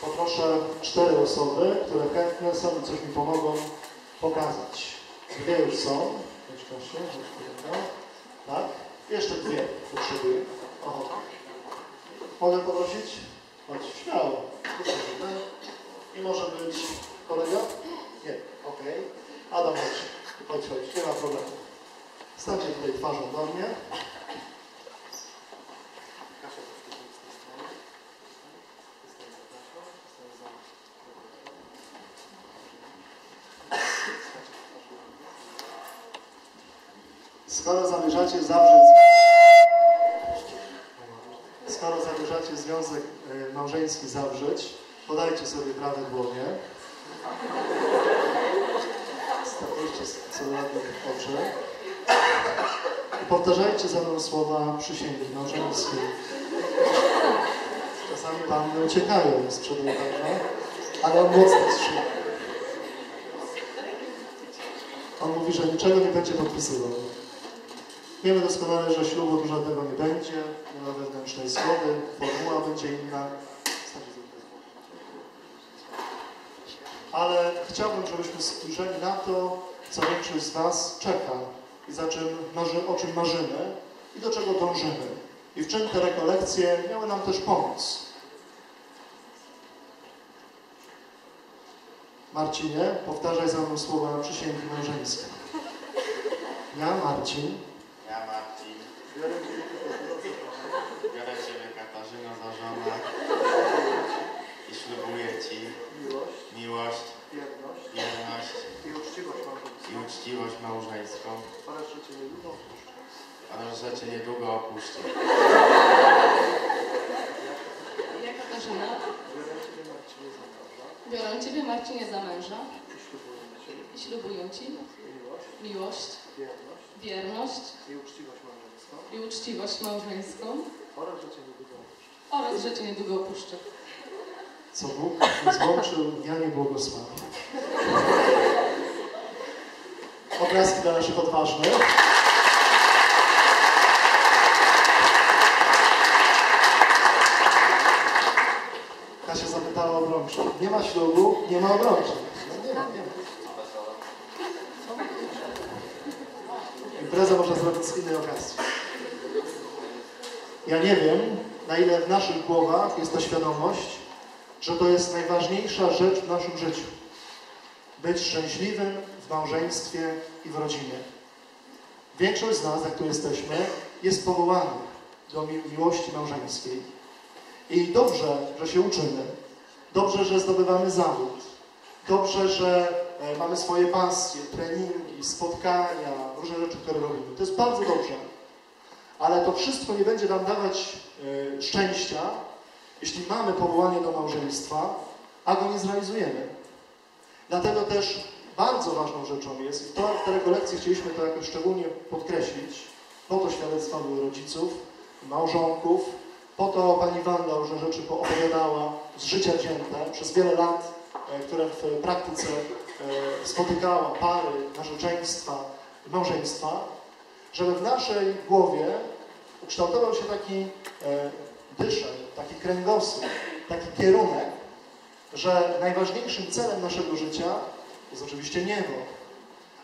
poproszę cztery osoby, które chętne są i coś mi pomogą pokazać. Dwie już są. Tak? Jeszcze dwie potrzebuję. Oho. Mogę poprosić? Chodź, śmiało. I może być kolega? Nie, okej. Adam, chodź. Chodź, chodź, nie ma problemu. Stańcie tutaj twarzą do mnie. Skoro zamierzacie zawrzeć skoro zamierzacie związek e, małżeński zawrzeć, podajcie sobie prawe dłonie. Stawiliście sobie I powtarzajcie za mną słowa przysięgi małżeńskiej. Czasami panny uciekają z ołtarza, ale on mocno trzyma. On mówi, że niczego nie będzie podpisywał. Wiemy doskonale, że ślubu żadnego nie będzie, nie ma wewnętrznej zgody, formuła będzie inna. Ale chciałbym, żebyśmy spojrzeli na to, co większość z Was czeka i za czym marzy, o czym marzymy i do czego dążymy. I w czym te rekolekcje miały nam też pomóc. Marcinie, powtarzaj za mną słowa przysięgi małżeńskie. Ja, Marcin, Ja Marcin, biorę Ciebie Katarzyno za żonę i ślubuję Ci miłość, miłość, wierność wierność i uczciwość małżeńską i uczciwość małżeńską oraz życie niedługo opuszczę. Cię niedługo opuszczę. Ja Katarzyna, Biorę Ciebie Marcinie za męża biorę Ciebie Marcinie za męża i ślubuję Ci miłość, wierność i uczciwość małżeńską i uczciwość małżeńską oraz życie niedługo opuszczę. oraz że Cię niedługo opuszczę. Co Bóg złączył, ja nie błogosławię. Oklaski dla naszych odważnych. Kasia Nie ma ślubu, nie ma obrączek. No nie ma, nie ma. Imprezę można zrobić z innej okazji. Ja nie wiem, na ile w naszych głowach jest ta świadomość, że to jest najważniejsza rzecz w naszym życiu. Być szczęśliwym w małżeństwie i w rodzinie. Większość z nas, jak tu jesteśmy, jest powołanych do mi miłości małżeńskiej. I dobrze, że się uczymy. Dobrze, że zdobywamy zawód. Dobrze, że e, mamy swoje pasje, treningi, spotkania, różne rzeczy, które robimy. To jest bardzo dobrze. Ale to wszystko nie będzie nam dawać e, szczęścia, jeśli mamy powołanie do małżeństwa, a go nie zrealizujemy. Dlatego też bardzo ważną rzeczą jest, i to, te rekolekcje chcieliśmy to jakoś szczególnie podkreślić, po to świadectwa były rodziców, małżonków, po to pani Wanda różne rzeczy opowiadała z życia wzięte przez wiele lat, e, które w praktyce e, spotykała pary, narzeczeństwa, małżeństwa, żeby w naszej głowie ukształtował się taki e, dyszel, taki kręgosłup, taki kierunek, że najważniejszym celem naszego życia jest oczywiście niebo.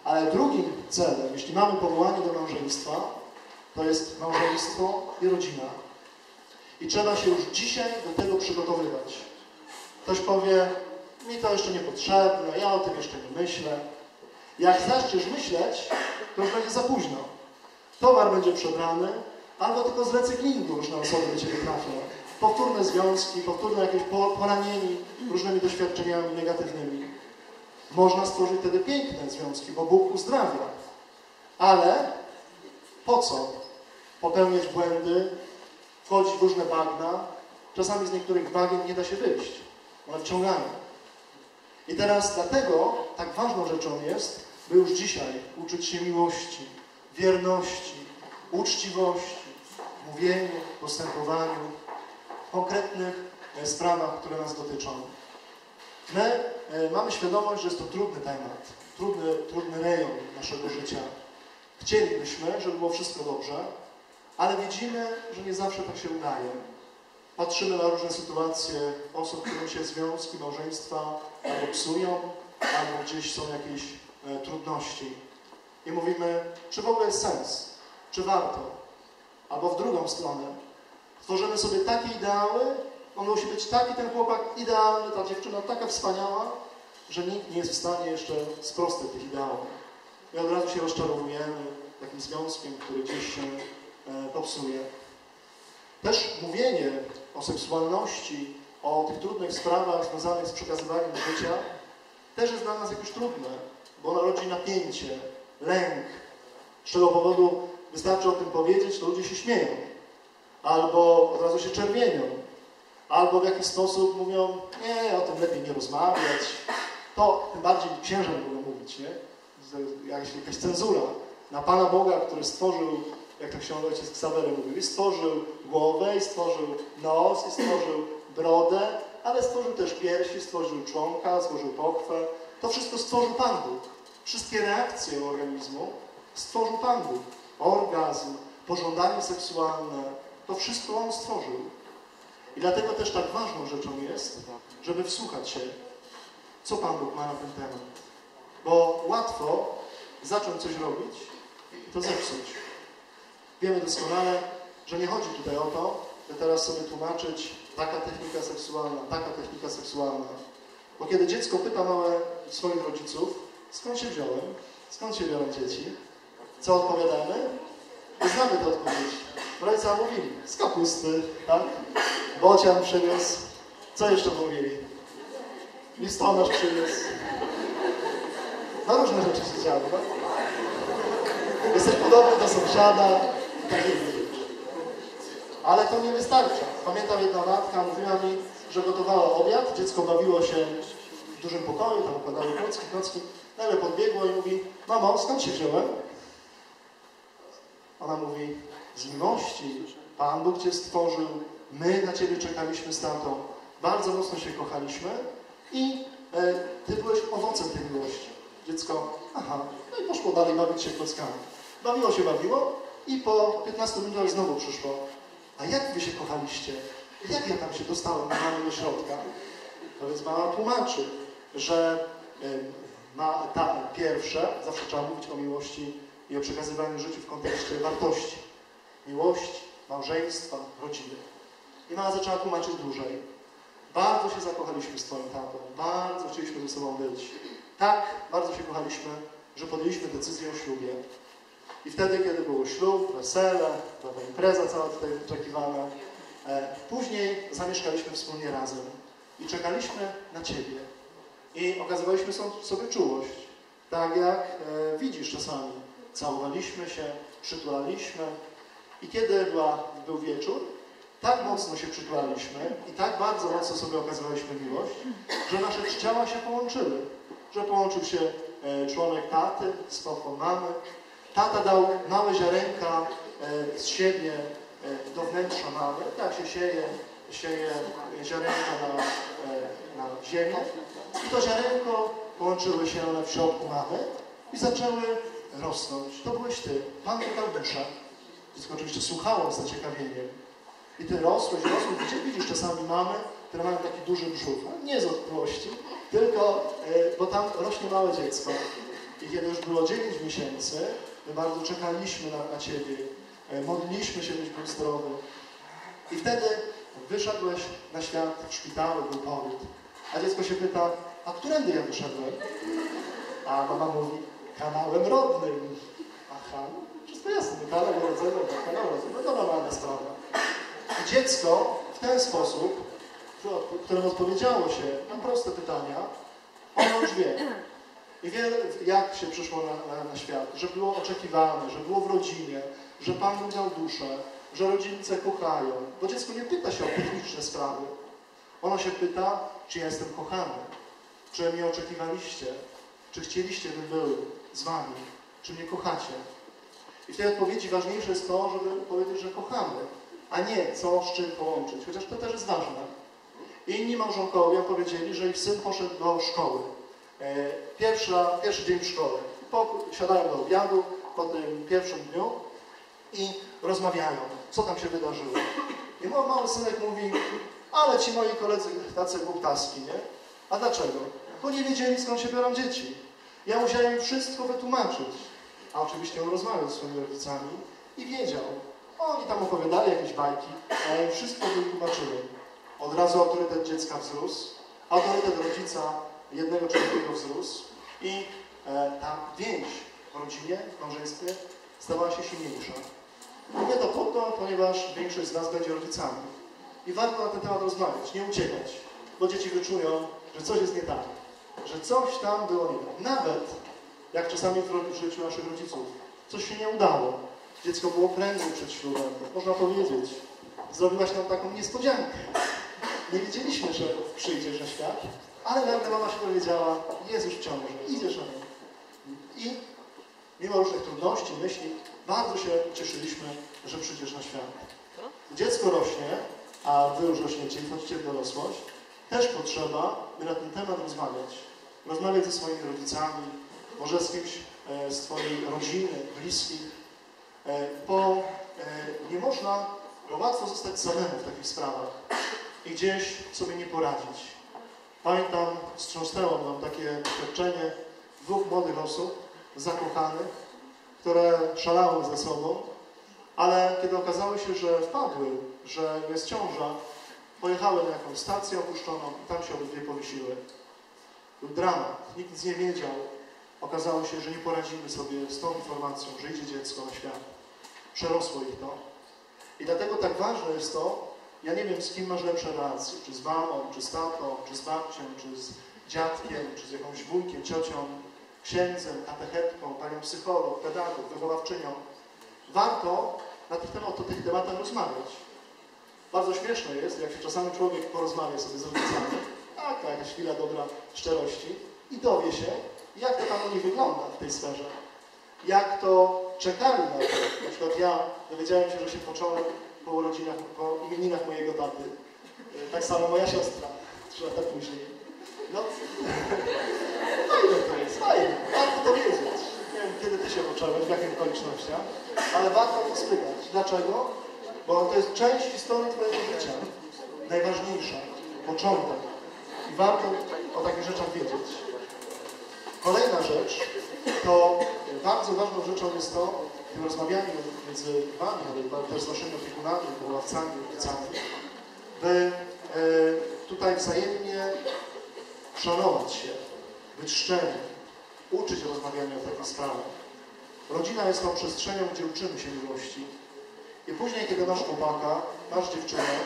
Ale drugim celem, jeśli mamy powołanie do małżeństwa, to jest małżeństwo i rodzina. I trzeba się już dzisiaj do tego przygotowywać. Ktoś powie, mi to jeszcze nie potrzebne, ja o tym jeszcze nie myślę. Jak zaczniesz myśleć, to już będzie za późno. Towar będzie przebrany, albo tylko z recyklingu różne osoby do Ciebie trafią. Powtórne związki, powtórne jakieś poranieni różnymi doświadczeniami negatywnymi. Można stworzyć wtedy piękne związki, bo Bóg uzdrawia. Ale po co popełniać błędy, wchodzić w różne bagna? Czasami z niektórych bagien nie da się wyjść. One wciągają. I teraz dlatego tak ważną rzeczą jest, by już dzisiaj uczyć się miłości, wierności, uczciwości, mówieniu, postępowaniu, konkretnych e, sprawach, które nas dotyczą. My e, mamy świadomość, że jest to trudny temat, trudny, trudny rejon naszego życia. Chcielibyśmy, żeby było wszystko dobrze, ale widzimy, że nie zawsze tak się udaje. patrzymy na różne sytuacje osób, którym się związki, małżeństwa albo psują, albo gdzieś są jakieś e, trudności. I mówimy, czy w ogóle jest sens, czy warto. Albo w drugą stronę. Tworzymy sobie takie ideały, on musi być taki ten chłopak idealny, ta dziewczyna taka wspaniała, że nikt nie jest w stanie jeszcze sprostać tych ideałów. I od razu się rozczarowujemy takim związkiem, który gdzieś się popsuje. Też mówienie o seksualności, o tych trudnych sprawach związanych z przekazywaniem życia, też jest dla nas jakoś trudne, bo ono rodzi napięcie, lęk, z czego powodu wystarczy o tym powiedzieć, to ludzie się śmieją, albo od razu się czerwienią, albo w jakiś sposób mówią, nie, o tym lepiej nie rozmawiać. To tym bardziej księża mogą mówić, nie? Jakaś cenzura na Pana Boga, który stworzył, jak to książę ojciec Ksawery mówił, i stworzył głowę, i stworzył nos, i stworzył brodę, ale stworzył też piersi, stworzył członka, stworzył pochwę. To wszystko stworzył Pan Bóg. Wszystkie reakcje organizmu stworzył Pan Bóg. Orgazm, pożądanie seksualne, to wszystko On stworzył. I dlatego też tak ważną rzeczą jest, żeby wsłuchać się, co Pan Bóg ma na ten temat. Bo łatwo zacząć coś robić i to zepsuć. Wiemy doskonale, że nie chodzi tutaj o to, by teraz sobie tłumaczyć taka technika seksualna, taka technika seksualna. Bo kiedy dziecko pyta małe swoich rodziców, skąd się wziąłem, skąd się biorą dzieci, co odpowiadamy? My znamy te odpowiedzi. Rodzice mówili, z kapusty, tak? Bocian przyniósł. Co jeszcze mówili? Listonosz przyniósł. No różne rzeczy się działy, no? Jesteś podobny do sąsiada Ale to nie wystarcza. Pamiętam jedna matka mówiła mi, że gotowała obiad, dziecko bawiło się w dużym pokoju, tam układały klocki, klocki. Nagle podbiegło i mówi, mamo, skąd się wziąłem? Ona mówi, z miłości. Pan Bóg Cię stworzył, my na Ciebie czekaliśmy z tatą, bardzo mocno się kochaliśmy i e, Ty byłeś owocem tej miłości. Dziecko, aha, no i poszło dalej bawić się klockami. Bawiło się, bawiło i po 15 minutach znowu przyszło. A jak Wy się kochaliście? Jak ja tam się dostałem na do środka? To więc mama tłumaczy, że e, ma ta pierwsze, zawsze trzeba mówić o miłości i o przekazywaniu życia w kontekście wartości. Miłości, małżeństwa, rodziny. I mama zaczęła tłumaczyć dłużej. Bardzo się zakochaliśmy z Twoim tatą, bardzo chcieliśmy ze sobą być. Tak, bardzo się kochaliśmy, że podjęliśmy decyzję o ślubie. I wtedy, kiedy był ślub, wesele, ta impreza cała tutaj oczekiwana, e, później zamieszkaliśmy wspólnie razem i czekaliśmy na Ciebie. I okazywaliśmy so- sobie czułość, tak jak e, widzisz czasami. Całowaliśmy się, przytulaliśmy i kiedy była, był wieczór, tak mocno się przytulaliśmy i tak bardzo mocno sobie okazywaliśmy miłość, że nasze ciała się połączyły. Że połączył się e, członek taty z pochwą mamy. Tata dał małe ziarenka e, z siebie e, do wnętrza mamy. Tak się sieje, sieje ziarenka na, e, na ziemię. I to ziarenko połączyły się one w środku mamy i zaczęły rosnąć. To byłeś Ty. Pan dał duszę. Dziecko oczywiście słuchało z zaciekawieniem. I Ty rosłeś, rosłeś. Widzisz, widzisz czasami mamy, które mają taki duży brzuch. Ale nie z odpłości, tylko, bo tam rośnie małe dziecko. I kiedy już było 9 miesięcy, my bardzo czekaliśmy na, na Ciebie. E, modliliśmy się, byś był zdrowy. I wtedy wyszedłeś na świat w szpitalu, był poród. A dziecko się pyta, a którędy ja wyszedłem? A mama mówi, kanałem rodnym. Aha, wszystko jasne, kanał rodzenia, kanał rodzenia. No to normalna sprawa. I dziecko w ten sposób, w którym odpowiedziało się na proste pytania, ono już wie. I wie, jak się przyszło na, na, na świat, że było oczekiwane, że było w rodzinie, że Pan dał duszę, że rodzice kochają. Bo dziecko nie pyta się o techniczne sprawy. Ono się pyta, czy ja jestem kochany, czy mnie oczekiwaliście, czy chcieliście, bym był z Wami, czy mnie kochacie. I w tej odpowiedzi ważniejsze jest to, żeby powiedzieć, że kochamy, a nie co z czym połączyć, chociaż to też jest ważne. Inni małżonkowie powiedzieli, że ich syn poszedł do szkoły. E, Pierwsza, pierwszy dzień. Po, siadają do obiadu po tym pierwszym dniu i rozmawiają, co tam się wydarzyło. I mój mały synek mówi, ale ci moi koledzy tacy głuptaski, nie? A dlaczego? Bo nie wiedzieli skąd się biorą dzieci. Ja musiałem im wszystko wytłumaczyć. A oczywiście on rozmawiał z swoimi rodzicami i wiedział. Oni tam opowiadali jakieś bajki, a ja im wszystko wytłumaczyłem. Od razu autorytet dziecka wzrósł, autorytet rodzica jednego czy drugiego wzrósł i e, ta więź w rodzinie, w małżeństwie stawała się silniejsza. Mówię to po to, ponieważ większość z nas będzie rodzicami. I warto na ten temat rozmawiać, nie uciekać, bo dzieci wyczują, że coś jest nie tak, że coś tam było nie tak. Nawet jak czasami w życiu naszych rodziców coś się nie udało, dziecko było prędzej przed ślubem, można powiedzieć, zrobiłaś nam taką niespodziankę. Nie wiedzieliśmy, że przyjdziesz na świat, ale nagle mama się dowiedziała, jest już w ciąży, idziesz na nią. I mimo różnych trudności, myśli, bardzo się cieszyliśmy, że przyjdziesz na świat. Dziecko rośnie, a wy już rośniecie i wchodzicie w dorosłość, też potrzeba, by na ten temat rozmawiać. Rozmawiać ze swoimi rodzicami, może z kimś e, z twojej rodziny, bliskich, e, bo e, nie można, bo łatwo zostać samemu w takich sprawach i gdzieś sobie nie poradzić. Pamiętam, wstrząsnęło nam takie doświadczenie dwóch młodych osób, zakochanych, które szalały ze sobą, ale kiedy okazało się, że wpadły, że jest ciąża, pojechały na jakąś stację opuszczoną i tam się obydwie powiesiły. Był dramat, nikt nic nie wiedział. Okazało się, że nie poradzimy sobie z tą informacją, że idzie dziecko na świat. Przerosło ich to. I dlatego tak ważne jest to, ja nie wiem z kim masz lepsze relacje, czy z mamą, czy z tatą, czy z babcią, czy z dziadkiem, czy z jakąś wujkiem, ciocią, księdzem, katechetką, panią psycholog, pedagog, wychowawczynią. Warto na tych temat, o tych tematach rozmawiać. Bardzo śmieszne jest, jak się czasami człowiek porozmawia sobie z rodzicami, taka jakaś chwila dobra szczerości i dowie się, jak to tam u nich wygląda w tej sferze. Jak to czekali na to. Na przykład ja dowiedziałem się, że się począłem po urodzinach, po imieninach mojego taty. Y, Tak samo moja siostra, trzy lata później. No, fajne to jest, fajne. Warto to wiedzieć. Nie wiem, kiedy ty się począłeś, w jakich okolicznościach, ale warto to spytać. Dlaczego? Bo to jest część historii twojego życia. Najważniejsza. Początek. I warto o takich rzeczach wiedzieć. Kolejna rzecz, to bardzo ważną rzeczą jest to, w tym rozmawianiu między Wami, ale też z Waszymi opiekunami, wychowawcami, rodzicami, by e, tutaj wzajemnie szanować się, być szczerzy, uczyć rozmawiania o takich sprawach. Rodzina jest tą przestrzenią, gdzie uczymy się miłości. I później, kiedy masz chłopaka, masz dziewczynę,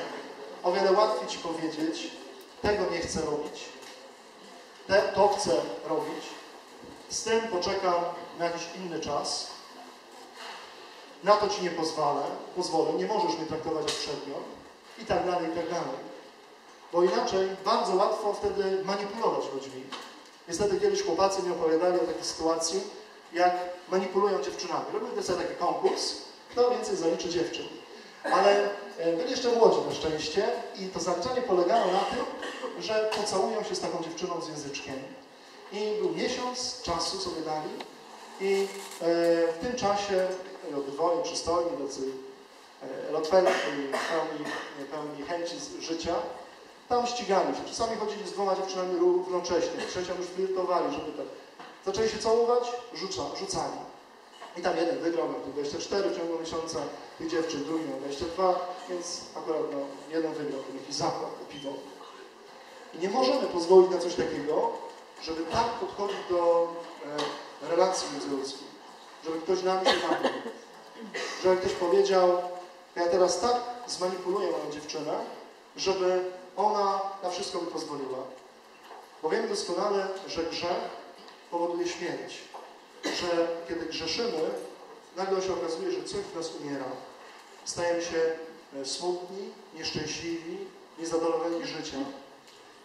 o wiele łatwiej Ci powiedzieć, tego nie chcę robić, te, to chcę robić, z tym poczekam na jakiś inny czas, na to Ci nie pozwolę, pozwolę, nie możesz mnie traktować jak przedmiot i tak dalej, i tak dalej. Bo inaczej bardzo łatwo wtedy manipulować ludźmi. Niestety kiedyś chłopacy mi opowiadali o takiej sytuacji, jak manipulują dziewczynami. Robią sobie taki konkurs, kto więcej zaliczy dziewczyn. Ale e, byli jeszcze młodzi na szczęście i to zaliczanie polegało na tym, że pocałują się z taką dziewczyną z języczkiem. I był miesiąc czasu sobie dali i e, w tym czasie e, obydwoje przystojni, tacy e, elokwenci, pełni, pełni chęci życia, tam ścigali się. Czasami chodzili z dwoma dziewczynami równocześnie, trzecią już flirtowali, żeby tak. Zaczęli się całować, rzuca, rzucali. I tam jeden wygrał, tu 24 w ciągu miesiąca, tych dziewczyn, drugi miał 22, więc akurat no, jeden wygrał, to jakiś zakład, to piwo. I nie możemy pozwolić na coś takiego, żeby tak podchodzić do e, relacji międzyludzkich, żeby ktoś nami się napił. Żeby ktoś powiedział, ja teraz tak zmanipuluję moją dziewczynę, żeby ona na wszystko by pozwoliła. Bo doskonale, że grzech powoduje śmierć. Że kiedy grzeszymy, nagle się okazuje, że coś w nas umiera. Stajemy się e, smutni, nieszczęśliwi, niezadowoleni życiem.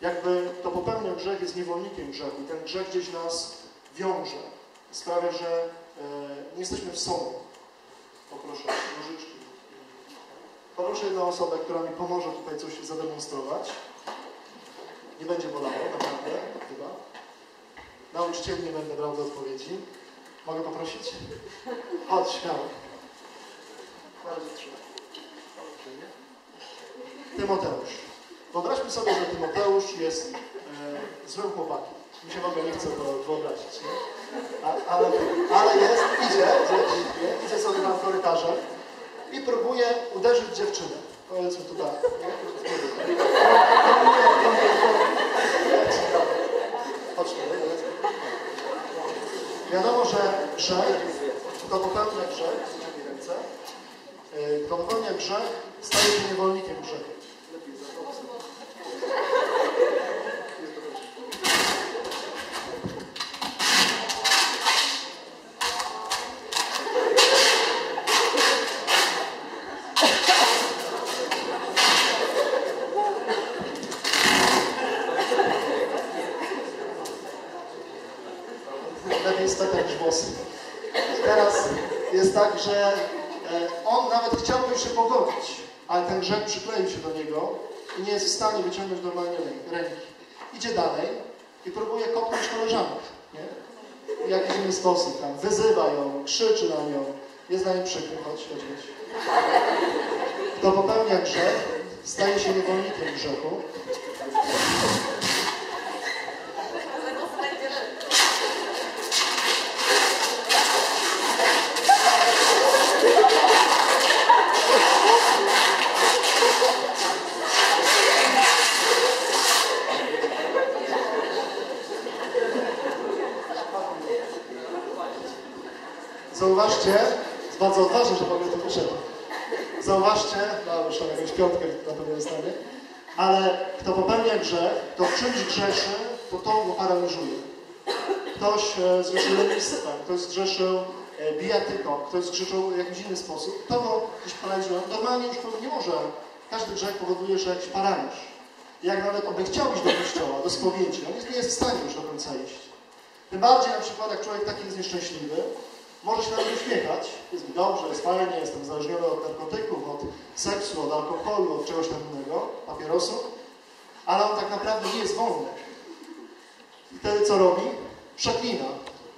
Jakby to popełniał grzech jest niewolnikiem grzechu ten grzech gdzieś nas wiąże. Sprawia, że e, nie jesteśmy w sobie. Poproszę, nożyczki. Poproszę jedną osobę, która mi pomoże tutaj coś zademonstrować. Nie będzie bolało, naprawdę, chyba. Nauczycieli nie będę brał do odpowiedzi. Mogę poprosić? Chodź, śmiało. Bardzo trzymaj. Tymoteusz. Wyobraźmy sobie, że Tymoteusz jest e, złym chłopakiem. Mi się w ogóle nie chce to wyobrazić, nie? Ale, ale jest, idzie, nie? idzie sobie na korytarze i próbuje uderzyć dziewczynę. Powiedzmy tu tak. Wiadomo, że grzech, kto popełnia grzech, yy, kto popełnia grzech, staje się niewolnikiem grzechu. lepiej sweter niż włosy. Teraz jest tak, że e, on nawet chciałby się pogodzić, ale ten grzech przykleił się do niego i nie jest w stanie wyciągnąć normalnie rę- ręki. Idzie dalej i próbuje kopnąć koleżankę, nie? W jakiś inny sposób tam. Wyzywa ją, krzyczy na nią, jest na niej przykry, chodź. Kto popełnia grzech, staje się niewolnikiem grzechu. Zauważcie, bardzo odważny, że w ogóle to wyszedł. Zauważcie, no już tam jakąś piątkę na pewno dostanie, ale kto popełnia grzech, to czymś grzeszy, to to go paraliżuje. Ktoś e, zgrzeszył lenistwem, ktoś zgrzeszył e, bijatyką, ktoś zgrzeszył w jakiś inny sposób, to go gdzieś paraliżuje. Normalnie już nie może. Każdy grzech powoduje, że jakiś paraliż. Jak nawet on by chciał iść do kościoła, do spowiedzi, on nie jest w stanie już do końca iść. Tym bardziej na przykład, jak człowiek taki jest nieszczęśliwy, może się nawet uśmiechać, jest mi dobrze, jest fajnie, jestem uzależniony od narkotyków, od seksu, od alkoholu, od czegoś tam innego, papierosu, ale on tak naprawdę nie jest wolny. I wtedy co robi? Przeklina,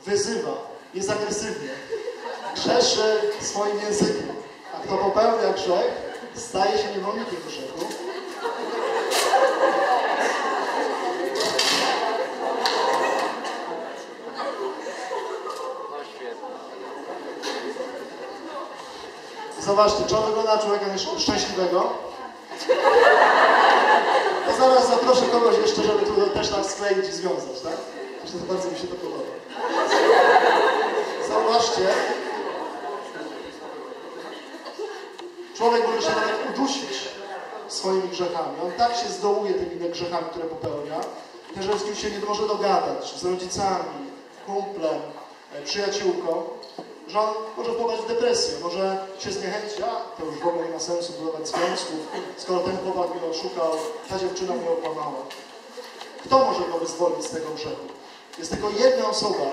wyzywa, jest agresywny, grzeszy swoim językiem. A kto popełnia grzech, staje się niewolnikiem grzechu. Zobaczcie, czy on wygląda na człowieka szczęśliwego? To zaraz zaproszę kogoś jeszcze, żeby tu też tak skleić i związać, tak? Myślę, bardzo mi się to podoba. Zauważcie, człowiek może się nawet udusić swoimi grzechami. On tak się zdołuje tymi grzechami, które popełnia, że z nim się nie może dogadać, z rodzicami, kumplem, e, przyjaciółką, że on może wpaść w depresję, może się zniechęcić, a to już w ogóle nie ma sensu budować związków, skoro ten chłopak mnie oszukał, ta dziewczyna mnie okłamała. Kto może go wyzwolić z tego grzechu? Jest tylko jedna osoba,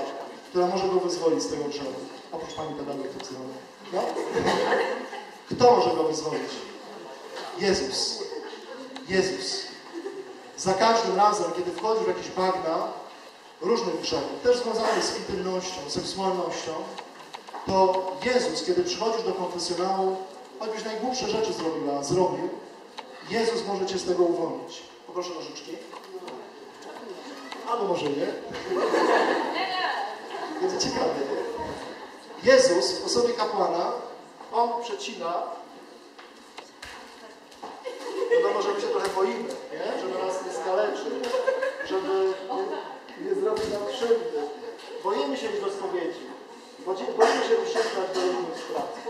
która może go wyzwolić z tego grzechu. Oprócz pani pedagog tak zwanej. No? Kto może go wyzwolić? Jezus. Jezus. Za każdym razem, kiedy wchodzi w jakieś bagna różnych grzechów, też związanych z intymnością, seksualnością, to Jezus, kiedy przychodzisz do konfesjonału, choćbyś najgłupsze rzeczy zrobiła, zrobił, Jezus może cię z tego uwolnić. Poproszę nożyczki. Albo może nie. Będzie ciekawie. Jezus w osobie kapłana, on przecina Wiadomo, że my się trochę boimy, nie? żeby nas nie skaleczy, żeby nie, nie zrobić nam krzywdy. Boimy się iść do spowiedzi. Boimy boimy się usiąknąć do różnych spraw.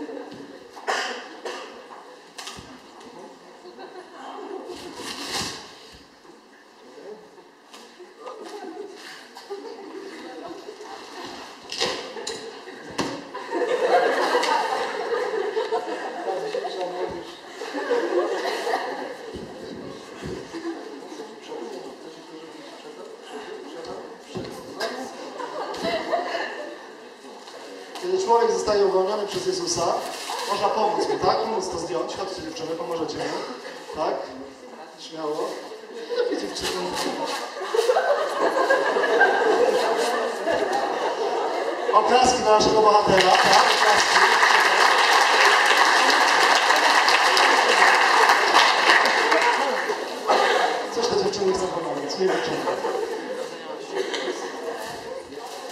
Kiedy człowiek zostaje uwolniony przez Jezusa, można pomóc mu, tak? Pomóc to zdjąć. Chodźcie dziewczyny, pomożecie mu. Tak? Śmiało. Lepiej dziewczyny. Oklaski dla naszego bohatera, tak? Oklaski. ma, więc nie liczymy.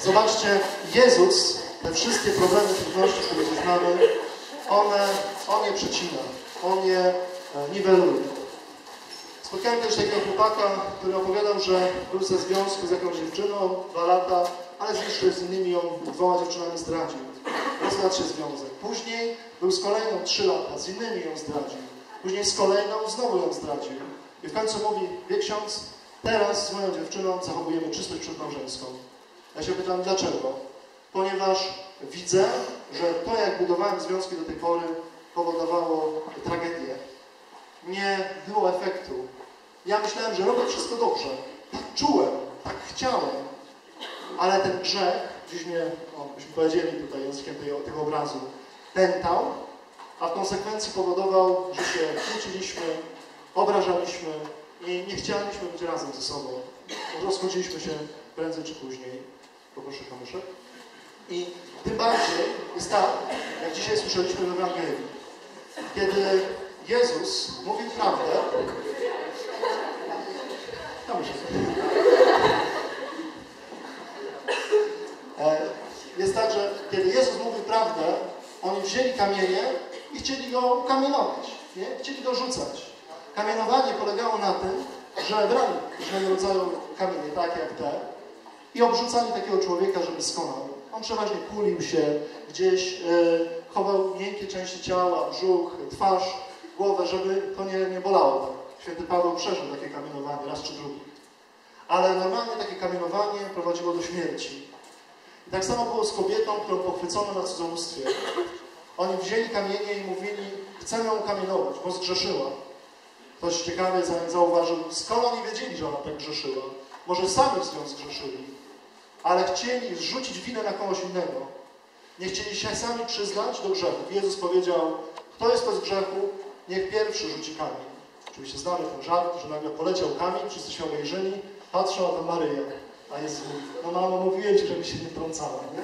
Zobaczcie, Jezus, te wszystkie problemy, trudności, które znamy, one, On je przecina, On je e, niweluje. Spotkałem też takiego chłopaka, który opowiadał, że był ze związku z jakąś dziewczyną dwa lata, ale jeszcze z innymi ją dwoma dziewczynami zdradził. Rozpadł się związek. Później był z kolejną trzy lata, z innymi ją zdradził. Później z kolejną znowu ją zdradził. I w końcu mówi, wie ksiądz, teraz z moją dziewczyną zachowujemy czystość przedmałżeńską. Ja się pytam, dlaczego? Ponieważ widzę, że to, jak budowałem związki do tej pory, powodowało tragedię. Nie było efektu. Ja myślałem, że robię wszystko dobrze. Tak czułem, tak chciałem. Ale ten grzech, gdzieś mnie, o, byśmy powiedzieli tutaj językiem tego, tego obrazu, pętał, a w konsekwencji powodował, że się kłóciliśmy, obrażaliśmy i nie chcieliśmy być razem ze sobą. Rozchodziliśmy się prędzej czy później. Poproszę kamuszek. I tym bardziej jest tak, jak dzisiaj słyszeliśmy w Ewangelii, kiedy Jezus mówił prawdę. E, Jest tak, że kiedy Jezus mówił prawdę, oni wzięli kamienie i chcieli go ukamienować, nie? chcieli go rzucać. Kamienowanie polegało na tym, że brali różnego rodzaju kamienie, takie jak te, i obrzucali takiego człowieka, żeby skonał. On przeważnie kulił się, gdzieś e, chował miękkie części ciała, brzuch, twarz, głowę, żeby to nie, nie bolało. Święty Paweł przeżył takie kamienowanie, raz czy drugi. Ale normalnie takie kamienowanie prowadziło do śmierci. I tak samo było z kobietą, którą pochwycono na cudzołóstwie. Oni wzięli kamienie i mówili, chcemy ją kamienować, bo zgrzeszyła. Ktoś ciekawy zauważył, skąd oni wiedzieli, że ona tak grzeszyła. Może sami z nią zgrzeszyli, ale chcieli zrzucić winę na kogoś innego. Nie chcieli się sami przyznać do grzechów. Jezus powiedział, kto jest bez grzechu, niech pierwszy rzuci kamień. Oczywiście znamy ten żart, że nagle poleciał kamień, wszyscy się obejrzeli, patrzą, a tam Maryja. A Jezus mówi, no mamo, mówiłem Ci, żeby się nie trącała. Nie?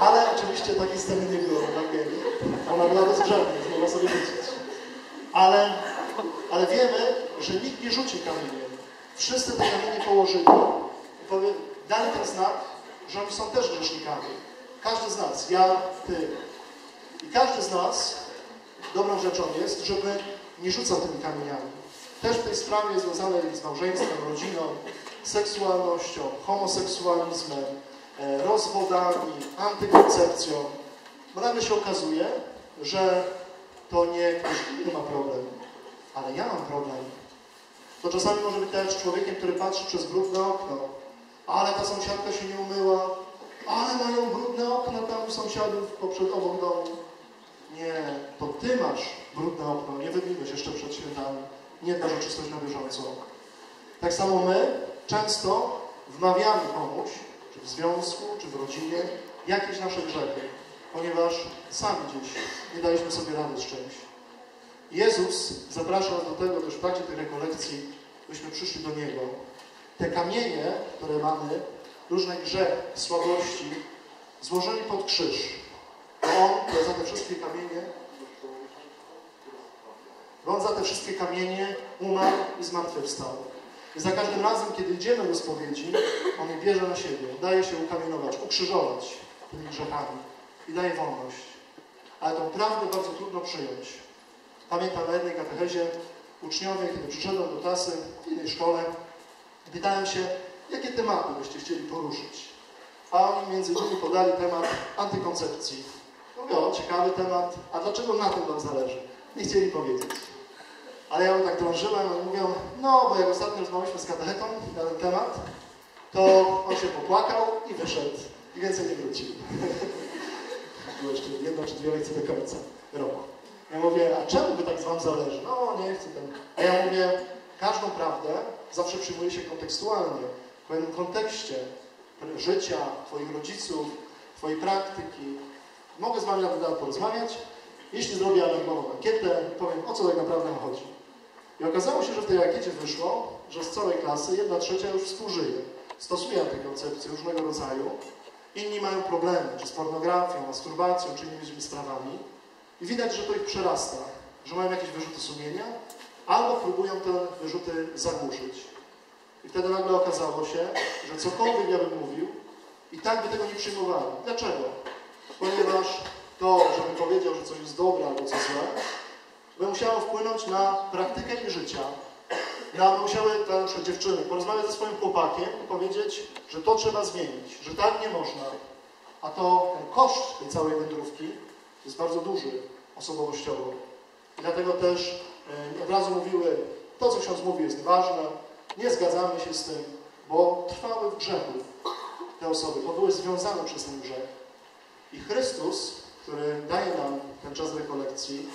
Ale oczywiście takiej sceny nie było w Ewangelii. Ona była bez grzechu, więc mogła sobie rzucić. Ale, ale wiemy, że nikt nie rzucił kamieniem. Wszyscy te kamienie położyli i powie, dali ten znak, że oni są też grzesznikami. Każdy z nas, ja, Ty. I każdy z nas, dobrą rzeczą jest, żeby nie rzucał tymi kamieniami. Też w tej sprawie związanej z małżeństwem, rodziną, seksualnością, homoseksualizmem, e, rozwodami, antykoncepcją. Bo nagle się okazuje, że to nie ktoś inny ma problem, ale ja mam problem. To czasami może być też człowiekiem, który patrzy przez brudne okno. Ale ta sąsiadka się nie umyła. Ale mają brudne okna tam u sąsiadów poprzed obok domu. Nie, to ty masz brudne okno, nie wymyłeś jeszcze przed świętami. Nie dbasz o czystość na bieżąco. Tak samo my często wmawiamy komuś, czy w związku, czy w rodzinie, jakieś nasze grzechy, ponieważ sami gdzieś nie daliśmy sobie rady z czymś. Jezus zaprasza nas do tego też w trakcie tej rekolekcji, byśmy przyszli do Niego. Te kamienie, które mamy, różne grzechy, słabości, złożyli pod krzyż. On za te wszystkie kamienie On za te wszystkie kamienie umarł i zmartwychwstał. I za każdym razem, kiedy idziemy do spowiedzi, On je bierze na siebie, daje się ukamienować, ukrzyżować tymi grzechami i daje wolność. Ale tą prawdę bardzo trudno przyjąć. Pamiętam na jednej katechezie uczniowie, kiedy przyszedłem do klasy w innej szkole, pytałem się, jakie tematy byście chcieli poruszyć. A oni między innymi podali temat antykoncepcji. Mówię, o, ciekawy temat, a dlaczego na tym Wam zależy? Nie chcieli powiedzieć. Ale ja tak drążyłem, oni mówią, no, bo jak ostatnio rozmawialiśmy z katechetą na ten temat, to on się popłakał i wyszedł. I więcej nie wrócił. Było jeszcze jedno czy dwie lekcje do końca roku. Ja mówię, a czemu by tak z wam zależy? No, nie chcę tam. A ja mówię, każdą prawdę zawsze przyjmuje się kontekstualnie, w pewnym kontekście życia, twoich rodziców, twojej praktyki. Mogę z wami na ten temat porozmawiać, jeśli zrobię anonimową ankietę i powiem, o co tak naprawdę chodzi. I okazało się, że w tej ankiecie wyszło, że z całej klasy jedna trzecia już współżyje. Stosuje antykoncepcję różnego rodzaju. Inni mają problemy, czy z pornografią, masturbacją, czy innymi sprawami. I widać, że to ich przerasta, że mają jakieś wyrzuty sumienia, albo próbują te wyrzuty zagłuszyć. wtedy nagle okazało się, że cokolwiek ja bym mówił, i tak by tego nie przyjmowali. Dlaczego? Ponieważ to, żebym powiedział, że coś jest dobre albo coś złe, by musiało wpłynąć na praktykę ich życia. Na, musiały te na przykład dziewczyny porozmawiać ze swoim chłopakiem i powiedzieć, że to trzeba zmienić, że tak nie można. A to ten koszt tej całej wędrówki jest bardzo duży osobowościowo. I dlatego też e, od razu mówiły, to co ksiądz mówi jest ważne, nie zgadzamy się z tym, bo trwały w grzechu te osoby, bo były związane przez ten grzech. I Chrystus, który daje nam ten czas rekolekcji,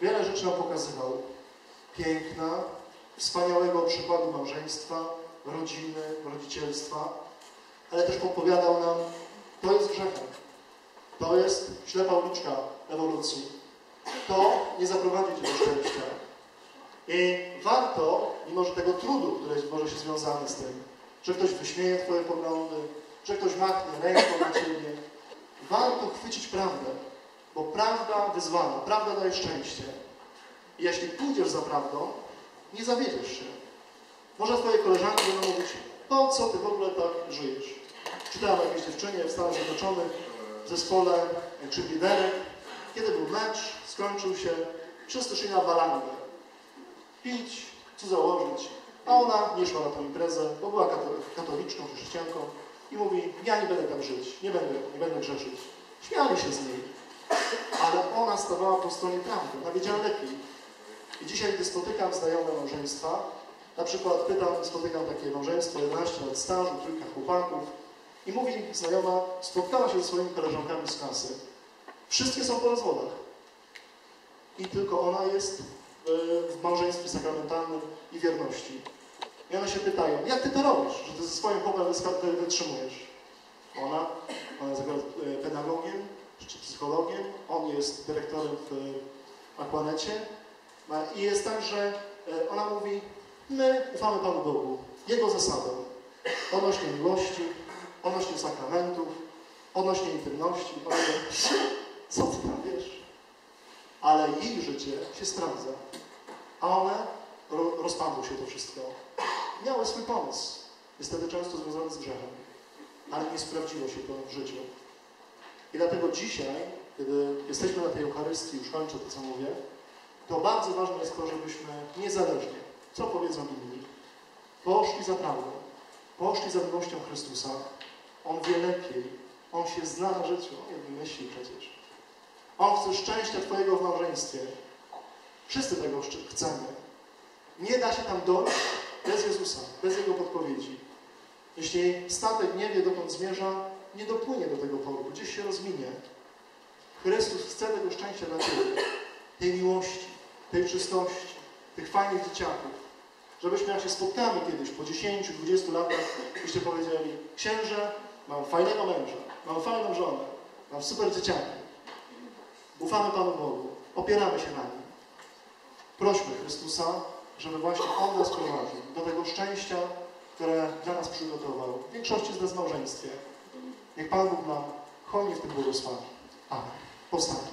wiele rzeczy nam pokazywał. Piękna, wspaniałego przykładu małżeństwa, rodziny, rodzicielstwa, ale też podpowiadał nam, to jest grzechem. To jest ślepa uliczka ewolucji. To nie zaprowadzi cię do szczęścia. I warto, mimo że tego trudu, który może się związany z tym, że ktoś wyśmieje Twoje poglądy, że ktoś machnie ręką na Ciebie, warto chwycić prawdę, bo prawda wyzwala, prawda daje szczęście. I jeśli pójdziesz za prawdą, nie zawiedziesz się. Może Twoje koleżanki będą mówić, po co Ty w ogóle tak żyjesz? Czytałem jakiejś dziewczynie w Stanach Zjednoczonych w zespole czy liderek. Kiedy był mecz, skończył się, wszyscy szli na balangę. Pić, co założyć. A ona nie szła na tę imprezę, bo była kato- katoliczką, chrześcijanką i mówi, ja nie będę tam żyć, nie będę, nie będę grzeszyć. Śmiali się z niej, ale ona stawała po stronie prawdy, ona wiedziała lepiej. I dzisiaj, gdy spotykam znajome małżeństwa, na przykład pytam, spotykam takie małżeństwo, 11 lat stażu, trójka chłopaków i mówi znajoma, spotkała się ze swoimi koleżankami z klasy. Wszystkie są po rozwodach. I tylko ona jest e, w małżeństwie sakramentalnym i wierności. I one się pytają, jak ty to robisz, że ty ze swoim chłopem wytrzymujesz? Ona, ona jest e, pedagogiem czy psychologiem, on jest dyrektorem w e, Aquanecie Ma- i jest tak, że e, ona mówi, my ufamy Panu Bogu, Jego zasadom, odnośnie miłości, odnośnie sakramentów, odnośnie intymności. Ona mówi, co ty tam wiesz? Ale jej życie się sprawdza. A one, rozpadło się to wszystko. Miały swój pomysł. Niestety często związany z grzechem. Ale nie sprawdziło się to w życiu. I dlatego dzisiaj, kiedy jesteśmy na tej Eucharystii, już kończę to, co mówię, to bardzo ważne jest to, żebyśmy niezależnie, co powiedzą inni, poszli za prawdą, poszli za miłością Chrystusa. On wie lepiej, On się zna na życiu, On nie wymyśli przecież. On chce szczęścia Twojego w małżeństwie. Wszyscy tego chcemy. Nie da się tam dojść bez Jezusa, bez Jego podpowiedzi. Jeśli statek nie wie, dokąd zmierza, nie dopłynie do tego portu, gdzieś się rozwinie. Chrystus chce tego szczęścia dla Ciebie, tej miłości, tej czystości, tych fajnych dzieciaków. Żebyśmy jak się spotkamy kiedyś po 10-20 latach, byście powiedzieli, księże, mam fajnego męża, mam fajną żonę, mam super dzieciaki. Ufamy Panu Bogu, opieramy się na Nim. Prośmy Chrystusa, żeby właśnie On nas prowadził do tego szczęścia, które dla nas przygotował. W większości z nas małżeństwie. Niech Pan Bóg nam hojnie w tym błogosławi. Amen. Powstańmy.